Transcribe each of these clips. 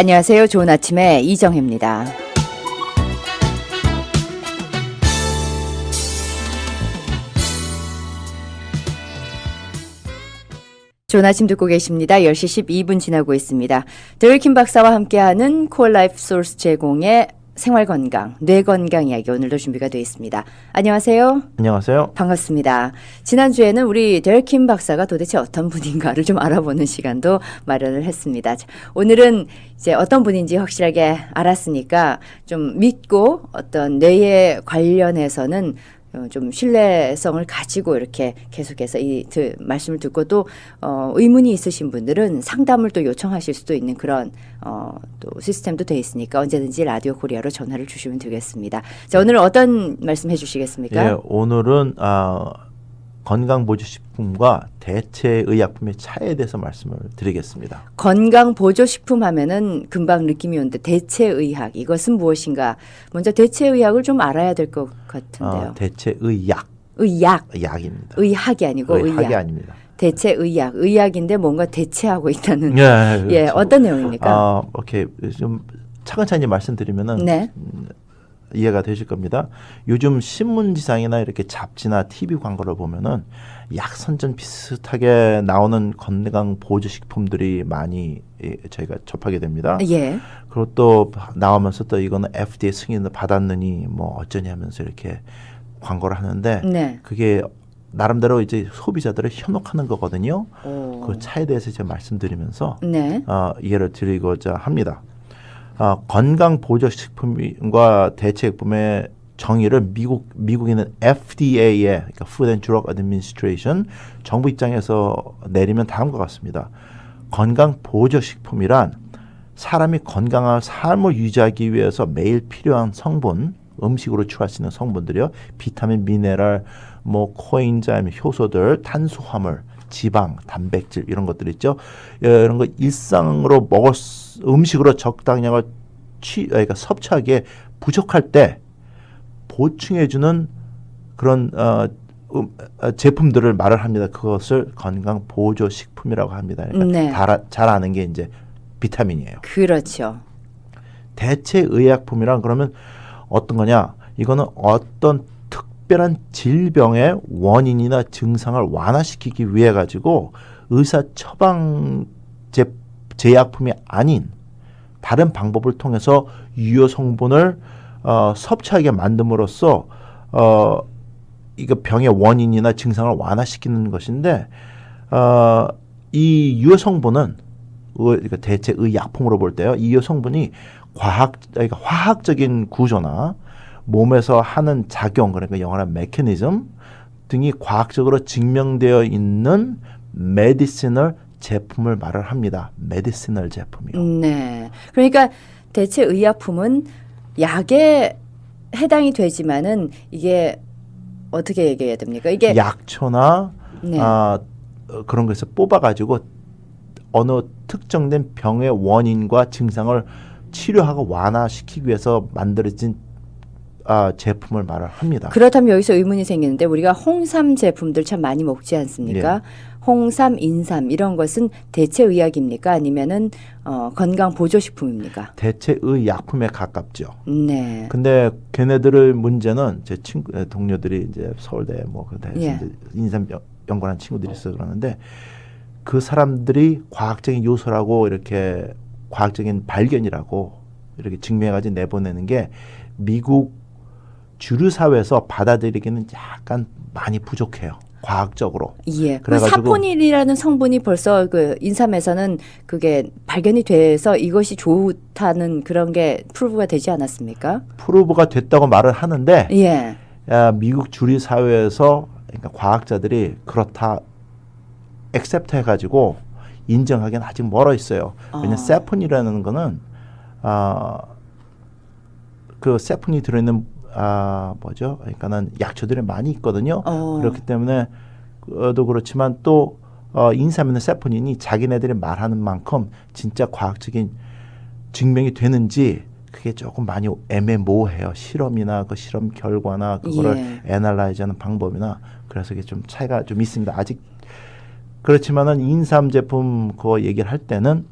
안녕하세요. 좋은 아침에 이정혜입니다. 좋은 아침 듣고 계십니다. 10시 12분 지나고 있습니다. 데리킴 박사와 함께하는 콜라이프 소스 제공의 생활 건강, 뇌 건강 이야기 오늘도 준비가 되어 있습니다. 안녕하세요. 안녕하세요. 반갑습니다. 지난주에는 우리 데르킴 박사가 도대체 어떤 분인가를 좀 알아보는 시간도 마련을 했습니다. 자, 오늘은 이제 어떤 분인지 확실하게 알았으니까 좀 믿고 어떤 뇌에 관련해서는 어, 좀 신뢰성을 가지고 이렇게 계속해서 이 드, 말씀을 듣고 또 어, 의문이 있으신 분들은 상담을 또 요청하실 수도 있는 그런 어, 또 시스템도 돼 있으니까 언제든지 라디오 코리아로 전화를 주시면 되겠습니다. 자 오늘 어떤 말씀 해주시겠습니까? 예, 오늘은 아, 건강보조식품과 대체의약품의 차이에 대해서 말씀을 드리겠습니다. 건강 보조 식품 하면은 금방 느낌이 오는데 대체 의학 이것은 무엇인가? 먼저 대체 의학을 좀 알아야 될 것 같은데요. 어, 대체의약, 의약, 약입니다. 의학이 아니고 의학이 의약. 아닙니다. 대체 의학, 의학인데 뭔가 대체하고 있다는. 예, 예, 그렇죠. 어떤 내용입니까? 아, 오케이. 좀 차근차근히 말씀드리면은 네. 이해가 되실 겁니다. 요즘 신문지상이나 이렇게 잡지나 TV 광고를 보면은 약 선전 비슷하게 나오는 건강 보조 식품들이 많이 예, 저희가 접하게 됩니다. 예. 그리고 또 나오면서 또 이거는 FDA 승인을 받았느니 뭐 어쩌니 하면서 이렇게 광고를 하는데 네. 그게 나름대로 이제 소비자들을 현혹하는 거거든요. 오. 그 차에 대해서 제가 말씀드리면서 네. 어, 이해를 드리고자 합니다. 어, 건강 보조 식품과 대체식품의 정의를 미국 미국에는 FDA의 그러니까 Food and Drug Administration 정부 입장에서 내리면 다음과 같습니다. 건강 보조 식품이란 사람이 건강한 삶을 유지하기 위해서 매일 필요한 성분, 음식으로 취할 수 있는 성분들이요. 비타민, 미네랄, 뭐 코엔자임, 효소들, 탄수화물, 지방, 단백질 이런 것들 있죠. 예, 이런 거 일상으로 먹을 수- 음식으로 적당량을 취, 그러니까 섭취하기에 부족할 때 보충해 주는 그런 어, 음, 어, 제품들을 말을 합니다. 그것을 건강 보조 식품이라고 합니다. 그러니까 네. 잘, 잘 아는 게 이제 비타민이에요. 그렇죠. 대체 의약품이란 그러면 어떤 거냐? 이거는 어떤 특별한 질병의 원인이나 증상을 완화시키기 위해 가지고 의사 처방 제, 제약품이 아닌 다른 방법을 통해서 유효 성분을 어, 섭취하게 만듦으로써 어, 이거 병의 원인이나 증상을 완화시키는 것인데 어, 이 유효 성분은 의, 그러니까 대체 의 약품으로 볼 때요. 이 유효 성분이 과학 그러니까 화학적인 구조나 몸에서 하는 작용 그러니까 영어란 메커니즘 등이 과학적으로 증명되어 있는 메디시널 제품을 말을 합니다. 메디시널 제품이요. 네. 그러니까 대체 의약품은 약에 해당이 되지만은 이게 어떻게 얘기해야 됩니까? 이게 약초나 네. 아, 어, 그런 것에서 뽑아가지고 어느 특정된 병의 원인과 증상을 치료하고 완화시키기 위해서 만들어진 아, 제품을 말을 합니다. 그렇다면 여기서 의문이 생기는데 우리가 홍삼 제품들 참 많이 먹지 않습니까? 예. 홍삼, 인삼 이런 것은 대체 의약입니까? 아니면은 어, 건강 보조 식품입니까? 대체 의 약품에 가깝죠. 네. 근데 걔네들의 문제는 제 친구 에, 동료들이 이제 서울대 뭐 그대 예. 인삼 연- 연구하는 친구들이 있어 그러는데 그 사람들이 과학적인 요소라고 이렇게 과학적인 발견이라고 이렇게 증명해가지고 내보내는 게 미국 주류 사회에서 받아들이기는 약간 많이 부족해요. 과학적으로. 예. 그 그래가지고- 사포닌이라는 성분이 벌써 그 인삼에서는 그게 발견이 돼서 이것이 좋다는 그런 게 프루브가 되지 않았습니까? 프루브가 됐다고 말을 하는데 예. 야, 미국 주류 사회에서 그러니까 과학자들이 그렇다 액셉트 해가지고 인정하기는 아직 멀어 있어요. 왜냐 아. 면 세폰이라는 거는 아, 그 세폰이 들어있는 아 뭐죠? 그러니까는 약초들이 많이 있거든요. 어. 그렇기 때문에 그도 그렇지만 또 어, 인삼에는 세포닌이 자기네들이 말하는 만큼 진짜 과학적인 증명이 되는지 그게 조금 많이 애매모호해요. 실험이나 그 실험 결과나 그거를 예. 애널라이즈하는 방법이나 그래서 이게 좀 차이가 좀 있습니다. 아직 그렇지만은 인삼 제품 그거 얘기를 할 때는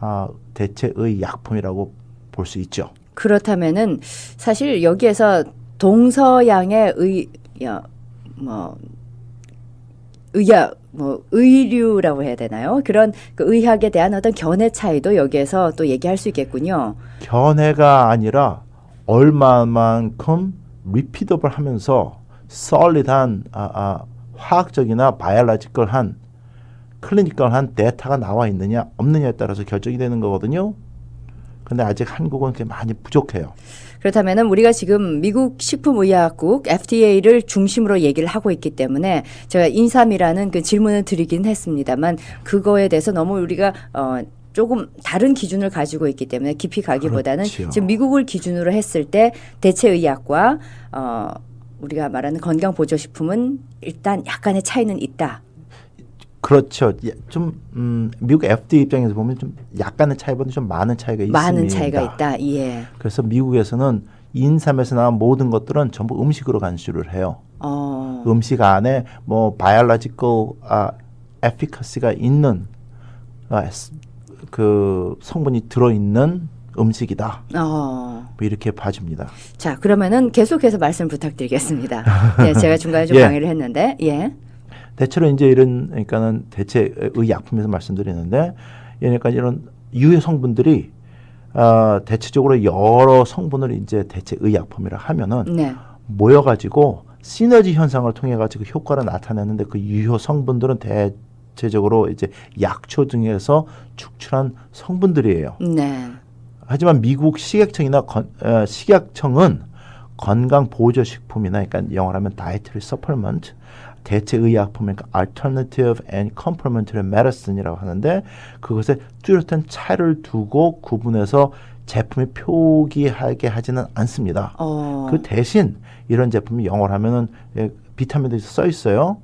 아, 대체의 약품이라고 볼 수 있죠. 그렇다면은 사실 여기에서 동서양의 의, 야, 뭐, 의학, 뭐, 의류라고 해야 되나요? 그런 그 의학에 대한 어떤 견해 차이도 여기에서 또 얘기할 수 있겠군요. 견해가 아니라 얼마만큼 리피더블 하면서 solid한 아, 아, 화학적이나 바이올로지컬한 클리니컬한 데이터가 나와 있느냐 없느냐에 따라서 결정이 되는 거거든요. 근데 아직 한국은 그게 많이 부족해요. 그렇다면은 우리가 지금 미국 식품의약국 FDA를 중심으로 얘기를 하고 있기 때문에 제가 인삼이라는 그 질문을 드리긴 했습니다만 그거에 대해서 너무 우리가 어 조금 다른 기준을 가지고 있기 때문에 깊이 가기보다는 그렇지요. 지금 미국을 기준으로 했을 때 대체의학과 어 우리가 말하는 건강 보조식품은 일단 약간의 차이는 있다. 그렇죠. 예, 좀 음, 미국 FDA 입장에서 보면 좀 약간의 차이보다 좀 많은 차이가 있습니다. 많은 차이가 있다. 예. 그래서 미국에서는 인삼에서 나온 모든 것들은 전부 음식으로 간주를 해요. 어. 음식 안에 뭐 바이올로지컬 아, 에피커시가 있는 아, 그 성분이 들어 있는 음식이다. 어. 뭐 이렇게 봐줍니다. 자, 그러면은 계속해서 말씀 부탁드리겠습니다. 네, 제가 중간에 좀 예. 방해를 했는데, 예. 대체로 이제 이런 그러니까는 대체 의 약품에서 말씀드리는데 그러니까 이런 유해 성분들이 어, 대체적으로 여러 성분을 이제 대체 의 약품이라 하면은 네. 모여가지고 시너지 현상을 통해 가지고 효과를 나타내는데 그 유효 성분들은 대체적으로 이제 약초 등에서 축출한 성분들이에요. 네. 하지만 미국 식약청이나 건, 어, 식약청은 건강 보조 식품이나 그러니까 영어로 하면 dietary supplement 대체 의약품 그러니까 alternative and complementary medicine이라고 하는데 그것에 뚜렷한 차를 두고 구분해서 제품에 표기하게 하지는 않습니다. 어. 그 대신 이런 제품이 영어로 하면은 예, 비타민들이 써 있어요.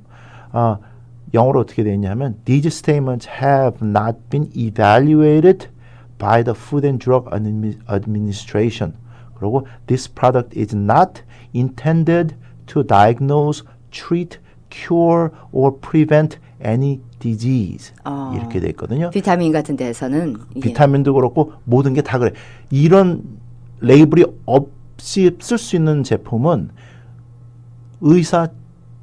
아, 영어로 어떻게 되어 있냐면 these statements have not been evaluated by the Food and Drug Admi- Administration. 그리고 this product is not intended to diagnose, treat, cure or prevent any disease. 어. 이렇게 돼 있거든요. 비타민 같은 데서는 예. 비타민도 그렇고 모든 게 다 그래. 이런 레이블이 없이 쓸 수 있는 제품은 의사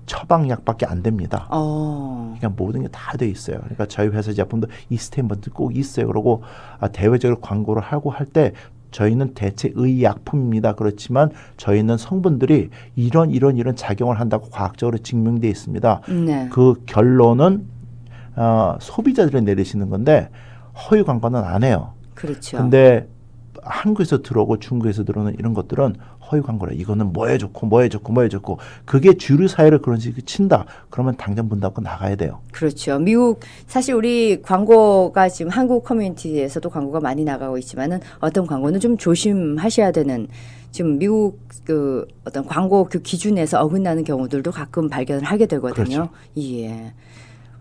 처방 약밖에 안 됩니다. 어. 그러니까 모든 게 다 돼 있어요. 그러니까 저희 회사 제품도 이 스테인먼트 꼭 있어요. 그러고 아, 대외적으로 광고를 하고 할 때 저희는 대체 의 약품입니다. 그렇지만 저희는 성분들이 이런 이런 이런 작용을 한다고 과학적으로 증명돼 있습니다. 네. 그 결론은 어, 소비자들이 내리시는 건데 허위 광고는 안 해요. 그렇죠. 근데 한국에서 들어오고 중국에서 들어오는 이런 것들은 허위 광고라. 이거는 뭐에 좋고 뭐에 좋고 뭐에 좋고 그게 주류 사회를 그런 식으로 친다. 그러면 당장 문 닫고 나가야 돼요. 그렇죠. 미국 사실 우리 광고가 지금 한국 커뮤니티에서도 광고가 많이 나가고 있지만은 어떤 광고는 좀 조심하셔야 되는 지금 미국 그 어떤 광고 그 기준에서 어긋나는 경우들도 가끔 발견을 하게 되거든요. 예.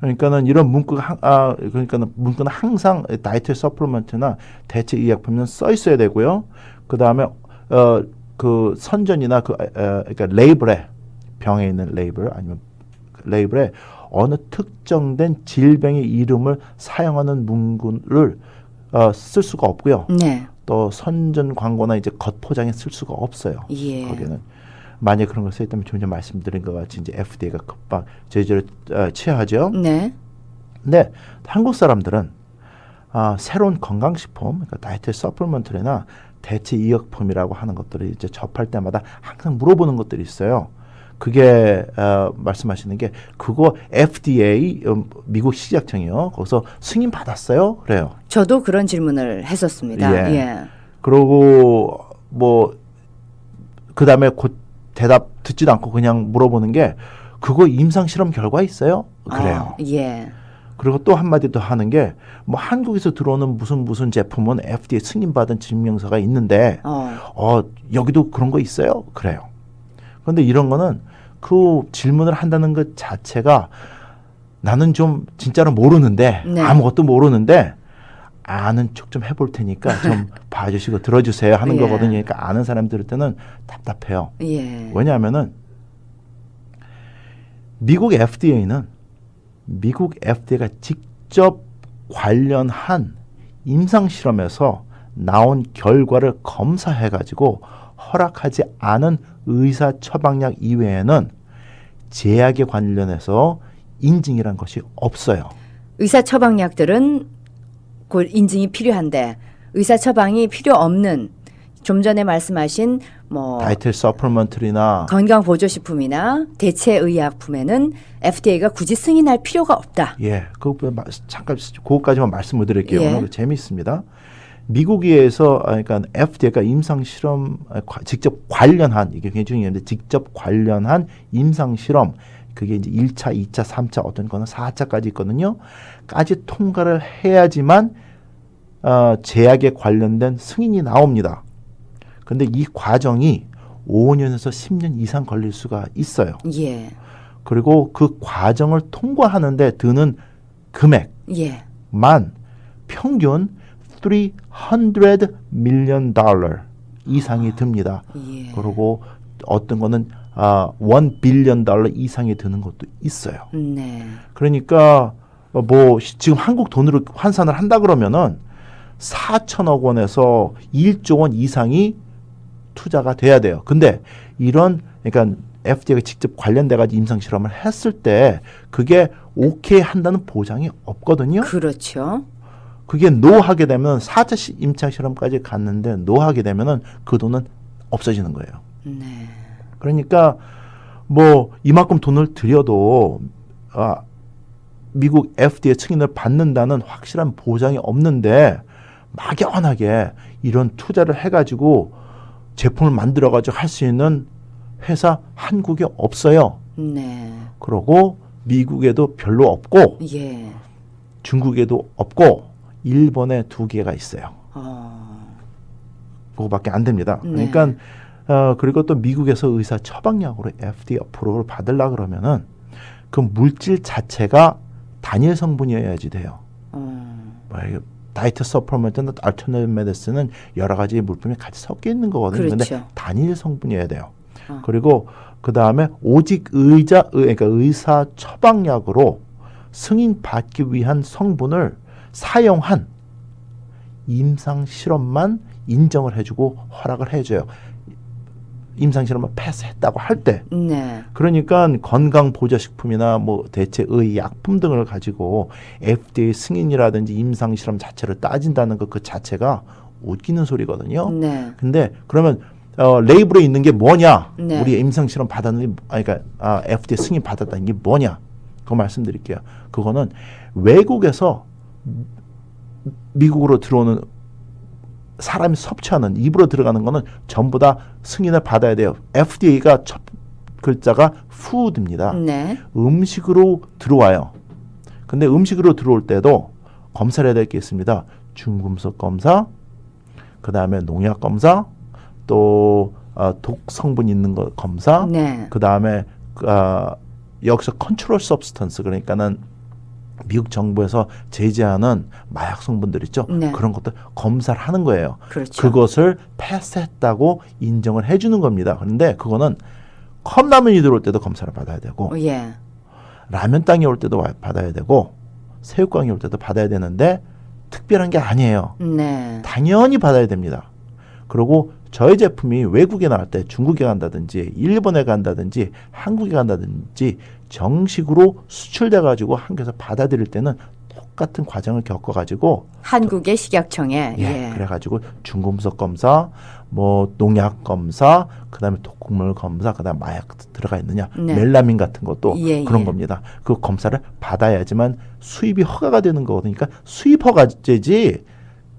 그러니까는 이런 문구가 항, 아 그러니까는 문구는 항상 다이어트 서플리먼트나 대체 의약품은 써 있어야 되고요. 그 다음에 어 그 선전이나 그 어, 그러니까 레이블에 병에 있는 레이블 아니면 그 레이블에 어느 특정된 질병의 이름을 사용하는 문구를 어, 쓸 수가 없고요. 네. 또 선전 광고나 이제 겉포장에 쓸 수가 없어요. 예. 거기는 만약 그런 걸 써있다면 좀 전에 말씀드린 것 같이 이제 FDA가 급박 제재를 어, 취하죠. 네. 근데 한국 사람들은 아, 새로운 건강식품, 그러니까 다이어트 서플먼트나 대체 의약품이라고 하는 것들을 이제 접할 때마다 항상 물어보는 것들이 있어요. 그게 어, 말씀하시는 게 그거 FDA 음, 미국 식약청이요. 거기서 승인 받았어요. 그래요. 저도 그런 질문을 했었습니다. 예. 예. 그러고 뭐 그다음에 곧 대답 듣지도 않고 그냥 물어보는 게 그거 임상 실험 결과 있어요? 그래요. 어, 예. 그리고 또 한마디 더 하는 게 뭐 한국에서 들어오는 무슨 무슨 제품은 FDA 승인받은 증명서가 있는데 어. 어 여기도 그런 거 있어요? 그래요. 그런데 이런 거는 그 질문을 한다는 것 자체가 나는 좀 진짜로 모르는데 네. 아무것도 모르는데 아는 척 좀 해볼 테니까 좀 봐주시고 들어주세요 하는 예. 거거든요. 그러니까 아는 사람 들을 때는 답답해요. 예. 왜냐하면은 미국 FDA는 미국 FDA가 직접 관련한 임상 실험에서 나온 결과를 검사해 가지고 허락하지 않은 의사 처방약 이외에는 제약에 관련해서 인증이란 것이 없어요. 의사 처방약들은 곧 인증이 필요한데 의사 처방이 필요 없는 좀 전에 말씀하신 뭐 다이어트 서플먼트리나 건강 보조 식품이나 대체 의약품에는 FDA가 굳이 승인할 필요가 없다. 예, 그 마- 잠깐 그것까지만 말씀을 드릴게요. 예. 오늘 재미있습니다. 미국에서 아, 그러니까 FDA가 임상 실험 아, 과- 직접 관련한 이게 굉장히 중요한데 직접 관련한 임상 실험 그게 이제 1차, 2차, 3차 어떤 거는 4차까지 있거든요. 까지 통과를 해야지만 어, 제약에 관련된 승인이 나옵니다. 근데 이 과정이 5년에서 10년 이상 걸릴 수가 있어요. 예. 그리고 그 과정을 통과하는데 드는 금액만 예. 평균 300 million 달러 이상이 듭니다. 예. 그리고 어떤 거는 아, 1 빌리언 달러 이상이 드는 것도 있어요. 네. 그러니까 어, 뭐 시- 지금 한국 돈으로 환산을 한다 그러면은 4천억 원에서 1조 원 이상이 투자가 돼야 돼요. 근데 이런 그러니까 FDA가 직접 관련돼 가지고 임상 실험을 했을 때 그게 오케이 한다는 보장이 없거든요. 그렇죠. 그게 노 하게 되면 4차 시- 임상 실험까지 갔는데 노 하게 되면은 그 돈은 없어지는 거예요. 네. 그러니까 뭐 이만큼 돈을 들여도 아, 미국 FDA 승인을 받는다는 확실한 보장이 없는데 막연하게 이런 투자를 해가지고 제품을 만들어가지고 할 수 있는 회사 한국에 없어요. 네. 그러고 미국에도 별로 없고 예. 중국에도 없고 일본에 두 개가 있어요. 어. 그거밖에 안 됩니다. 네. 그러니까 어 그리고 또 미국에서 의사 처방약으로 FDA 어프로를 받으려 그러면은 그 물질 자체가 단일 성분이어야지 돼요. 어. 뭐 이게 다이어트 서플먼트나 알터네티브 메디슨은 여러 가지 물품이 같이 섞여 있는 거거든요. 근데 그렇죠. 단일 성분이어야 돼요. 어. 그리고 그 다음에 오직 의자 의- 그러니까 의사 처방약으로 승인 받기 위한 성분을 사용한 임상 실험만 인정을 해주고 허락을 해줘요. 임상 실험을 패스했다고 할 때. 네. 그러니까 건강 보조식품이나 뭐 대체 의 약품 등을 가지고 FDA 승인이라든지 임상 실험 자체를 따진다는 것 그 자체가 웃기는 소리거든요. 네. 근데 그러면 어, 레이블에 있는 게 뭐냐? 네. 우리 임상 실험 받았는데, 아, 그러니까 아, FDA 승인 받았다는 게 뭐냐? 그거 말씀드릴게요. 그거는 외국에서 미국으로 들어오는 사람이 섭취하는 입으로 들어가는 거는 전부 다 승인을 받아야 돼요. FDA가 첫 글자가 food입니다. 네. 음식으로 들어와요. 근데 음식으로 들어올 때도 검사를 해야 될 게 있습니다. 중금속 검사, 그 다음에 농약 검사, 또 어, 독 성분 있는 거 검사, 네. 그 다음에 어, 여기서 컨트롤 서브스턴스 그러니까는 미국 정부에서 제재하는 마약 성분들 있죠. 네. 그런 것들 검사를 하는 거예요. 그렇죠. 그것을 패스했다고 인정을 해주는 겁니다. 그런데 그거는 컵라면이 들어올 때도 검사를 받아야 되고 어, 예. 라면 땅이 올 때도 와- 받아야 되고 새우깡이 올 때도 받아야 되는데 특별한 게 아니에요. 네. 당연히 받아야 됩니다. 그리고 저희 제품이 외국에 나갈 때 중국에 간다든지 일본에 간다든지 한국에 간다든지 정식으로 수출돼 가지고 한국에서 받아들일 때는 똑같은 과정을 겪어 가지고 한국의 식약청에 예, 예. 그래 가지고 중금속 검사, 뭐 농약 검사, 그다음에 독극물 검사, 그다음 마약 들어가 있느냐, 네. 멜라민 같은 것도 예, 그런 예. 겁니다. 그 검사를 받아야지만 수입이 허가가 되는 거거든요. 그러니까 수입 허가제지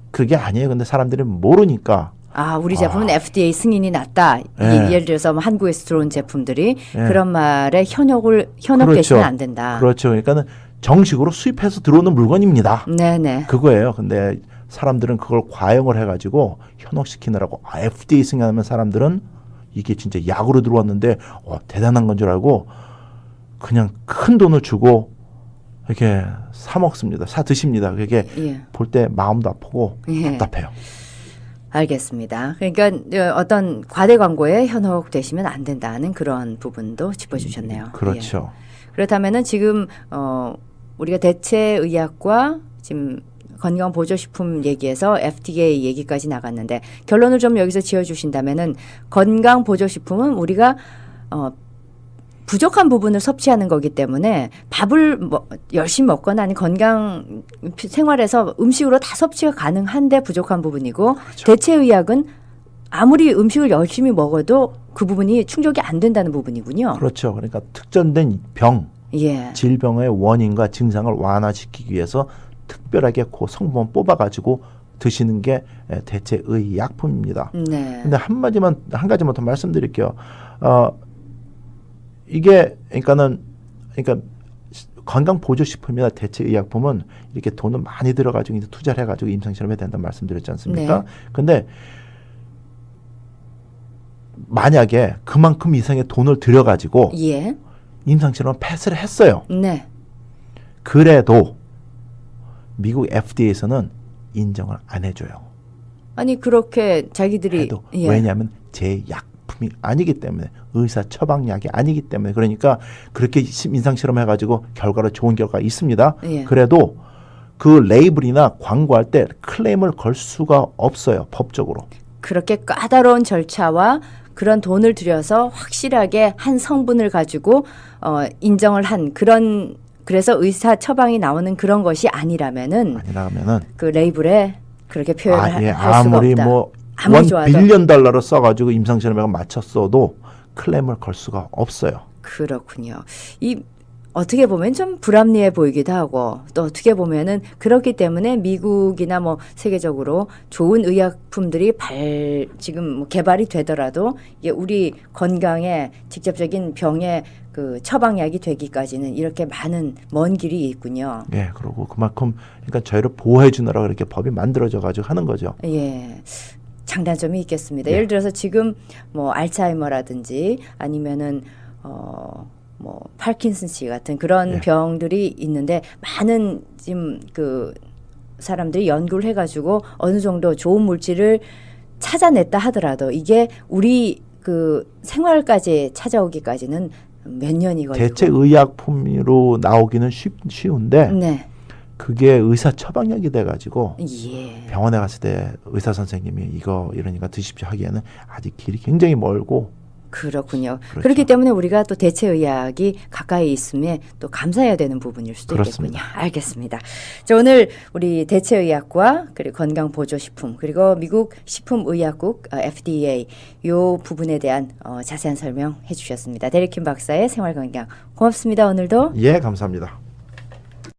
그게 아니에요. 근데 사람들이 모르니까 아, 우리 제품은 아. FDA 승인이 났다. 이- 예. 예를 들어서 뭐 한국에서 들어온 제품들이 예. 그런 말에 현혹을 현혹되시면 그렇죠. 안 된다. 그렇죠. 그러니까는 정식으로 수입해서 들어오는 물건입니다. 네네. 그거예요. 근데 사람들은 그걸 과용을 해가지고 현혹시키느라고 아, FDA 승인하면 사람들은 이게 진짜 약으로 들어왔는데 어, 대단한 건 줄 알고 그냥 큰 돈을 주고 이렇게 사 먹습니다. 사 드십니다. 그게 예. 볼때 마음도 아프고 예. 답답해요. 알겠습니다. 그러니까 어, 어떤 과대 광고에 현혹되시면 안 된다는 그런 부분도 짚어주셨네요. 예. 그렇죠. 그렇다면은 지금 어 우리가 대체 의학과 지금 건강 보조식품 얘기에서 FDA 얘기까지 나갔는데 결론을 좀 여기서 지어주신다면은 건강 보조식품은 우리가 어, 부족한 부분을 섭취하는 거기 때문에 밥을 뭐 열심히 먹거나 아니 건강 생활에서 음식으로 다 섭취가 가능한데 부족한 부분이고 그렇죠. 대체 의학은 아무리 음식을 열심히 먹어도 그 부분이 충족이 안 된다는 부분이군요. 그렇죠. 그러니까 특정된 병, 예. 질병의 원인과 증상을 완화시키기 위해서 특별하게 그 성분 뽑아가지고 드시는 게 에, 대체 의 약품입니다. 네. 근데 한 가지만 한 가지만 더 말씀드릴게요. 어 이게 그러니까는 그러니까 건강 보조 식품이나 대체 의약품은 이렇게 돈을 많이 들어가지고 이제 투자를 해가지고 임상 실험해야 된다는 말씀드렸지 않습니까? 네. 근데 만약에 그만큼 이상의 돈을 들여가지고 예. 임상 실험 패스를 했어요. 네. 그래도 미국 FDA에서는 인정을 안 해줘요. 아니 그렇게 자기들이 해도 예. 왜냐하면 제약 품이 아니기 때문에 의사 처방약이 아니기 때문에 그러니까 그렇게 심- 임상 실험해 가지고 결과로 좋은 결과가 있습니다. 예. 그래도 그 레이블이나 광고할 때 클레임을 걸 수가 없어요 법적으로. 그렇게 까다로운 절차와 그런 돈을 들여서 확실하게 한 성분을 가지고 어, 인정을 한 그런 그래서 의사 처방이 나오는 그런 것이 아니라면은 아니라면은 그 레이블에 그렇게 표현을 아, 예, 할 수가 아무리 없다. 뭐 원 좋아도. 빌리언 달러를 써가지고 임상 실험에 맞췄어도 클레임을 걸 수가 없어요. 그렇군요. 이 어떻게 보면 좀 불합리해 보이기도 하고 또 어떻게 보면은 그렇기 때문에 미국이나 뭐 세계적으로 좋은 의약품들이 발 지금 뭐 개발이 되더라도 이게 우리 건강에 직접적인 병의 그 처방약이 되기까지는 이렇게 많은 먼 길이 있군요. 예, 그리고 그만큼 그러니까 저희를 보호해 주느라 그렇게 법이 만들어져 가지고 하는 거죠. 예. 장단점이 있겠습니다. 네. 예를 들어서 지금 뭐 알츠하이머라든지 아니면은 어 뭐 파킨슨 씨 같은 그런 네. 병들이 있는데 많은 지금 그 사람들이 연구를 해가지고 어느 정도 좋은 물질을 찾아냈다 하더라도 이게 우리 그 생활까지 찾아오기까지는 몇 년이 걸리고 대체 의약품으로 나오기는 쉽, 쉬운데 네. 그게 의사 처방약이 돼 가지고 예. 병원에 갔을 때 의사 선생님이 이거 이러니까 드십시오 하기에는 아직 길이 굉장히 멀고 그렇군요. 그렇죠. 그렇기 때문에 우리가 또 대체 의학이 가까이 있음에 또 감사해야 되는 부분일 수도 그렇습니다. 있겠군요. 알겠습니다. 자, 오늘 우리 대체 의학과 그리고 건강 보조 식품 그리고 미국 식품 의약국 어, FDA 요 부분에 대한 어, 자세한 설명 해 주셨습니다. 데리킴 박사의 생활 건강 고맙습니다. 오늘도. 예 감사합니다.